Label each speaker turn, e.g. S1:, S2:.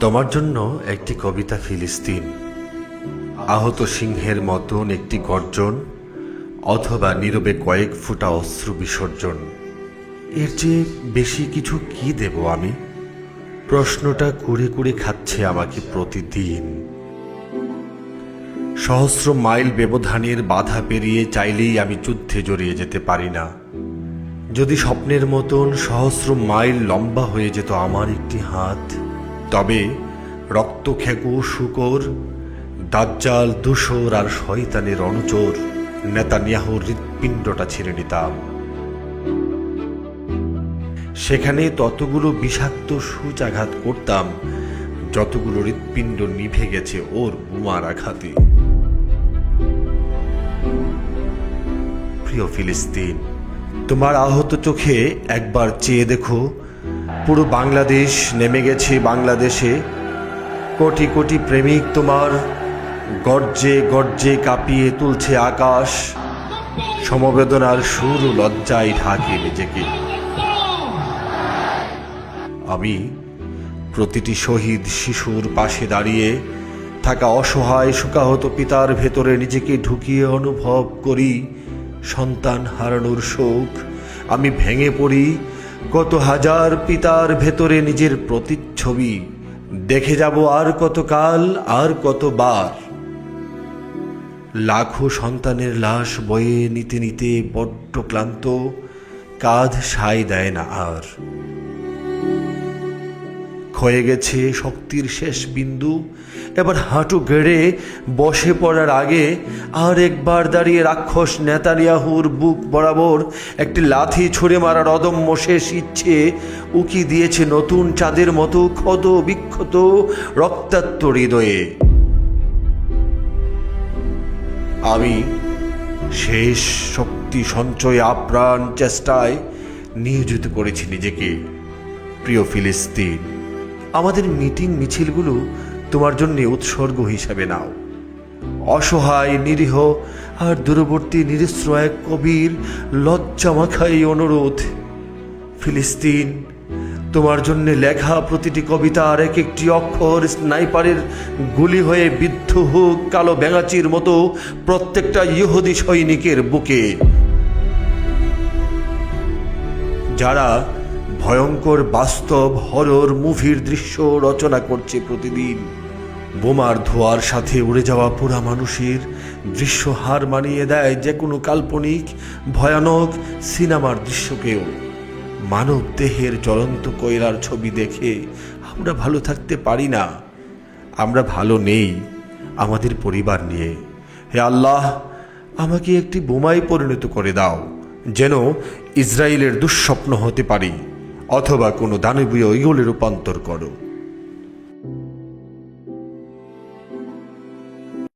S1: তোমার জন্য একটি কবিতা ফিলিস্তিন। আহত সিংহের মতন একটি গর্জন, অথবা নীরবে কয়েক ফুটা অস্ত্র বিসর্জন। এর চেয়ে বেশি কিছু কি দেব আমি? প্রশ্নটা কুড়ে কুড়ে খাচ্ছে আমাকে প্রতিদিন। সহস্র মাইল ব্যবধানের বাধা পেরিয়ে চাইলেই আমি যুদ্ধে জড়িয়ে যেতে পারি না। যদি স্বপ্নের মতন সহস্র মাইল লম্বা হয়ে যেত আমার একটি হাত, তবে রক্ত রক্তখ্যাকু শুকর, দাজ্জাল দূষর আর শয়তানের অনুচর নেতানিয়াহুর হৃৎপিণ্ডটা ছিঁড়ে নিতাম। সেখানে ততগুলো বিষাক্ত সূচাঘাত করতাম, যতগুলো হৃৎপিণ্ড নিভে গেছে ওর বোমার আঘাতে। প্রিয় ফিলিস্তিন, তোমার আহত চোখে একবার চেয়ে দেখো, পুরো বাংলাদেশ নেমে গেছে বাংলাদেশে। কোটি কোটি প্রেমিক তোমার গর্জে গর্জে কাঁপিয়ে তুলছে আকাশ। সমবেদনার সুর ও লজ্জায় ঢাকে নিজেকে। আমি প্রতিটি শহীদ শিশুর পাশে দাঁড়িয়ে থাকা অসহায়, শোকাহত পিতার ভেতরে নিজেকে ঢুকিয়ে অনুভব করি। সন্তান হারানোর শোক। আমি ভেঙে পড়ি। কত হাজার পিতার ভেতরে নিজের প্রতিচ্ছবি। দেখে যাব আর কত কাল, আর কতবার লাখো সন্তানের লাশ বয়ে নিতে নিতে বড্ড ক্লান্ত। কাঁধ সাই দেয় না আর। ক্ষয়ে গেছে শক্তির শেষ বিন্দু। এবার হাঁটু গেড়ে বসে পড়ার আগে আর একবার দাঁড়িয়ে রাক্ষস নেতানিয়াহুর বুক বরাবর একটি লাথি ছুঁড়ে মারার অদম্য শেষ ইচ্ছে উকি দিয়েছে নতুন চাঁদের মতো ক্ষত বিক্ষত রক্তাক্ত হৃদয়ে। আমি শেষ শক্তি সঞ্চয় আপ্রাণ চেষ্টায় নিয়োজিত করেছি নিজেকে। প্রিয় ফিলিস্তিন আমাদের মিটিং মিছিলগুলো তোমার জন্য উৎসর্গ হিসাবে নাও। অসহায়, নিরীহ আর দূরবর্তী নিরিশ্র এক কবির লজ্জামাখাই অনুরোধ। ফিলিস্তিন, তোমার জন্য লেখা প্রতিটি কবিতার এক একটি অক্ষর স্নাইপারের গুলি হয়ে বিদ্ধ হোক কালো ব্যাঙাচির মতো প্রত্যেকটা ইহুদি সৈনিকের বুকে। যারা ভয়ঙ্কর বাস্তব হরর মুভির দৃশ্য রচনা করছে প্রতিদিন। বোমার ধোয়ার সাথে উড়ে যাওয়া পুরা মানুষের দৃশ্য হার মানিয়ে দেয় যে কোনো কাল্পনিক, ভয়ানক সিনেমার দৃশ্যকেও। মানব দেহের জ্বলন্ত কয়লার ছবি দেখে আমরা ভালো থাকতে পারি না। আমরা ভালো নেই আমাদের পরিবার নিয়ে। হে আল্লাহ, আমাকে একটি বোমায় পরিণত করে দাও, যেন ইসরায়েলের দুঃস্বপ্ন হতে পারি। অথবা কোনো দানবীয় ইগলে রূপান্তর করো।